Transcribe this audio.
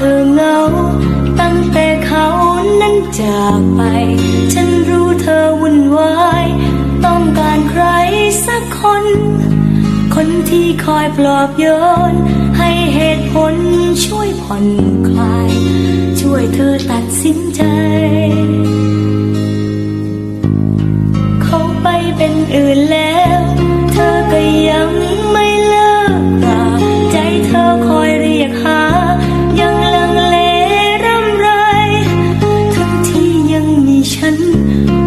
เธอเหงา ตั้งแต่เขานั้นจากไป ฉันรู้เธอวุ่นวาย ต้องการใครสักคน คนที่คอยปลอบโยน ให้เหตุผลช่วยผ่อนคลาย ช่วยเธอตัดสินใจ เขาไปเป็นอื่นแล้ว 深。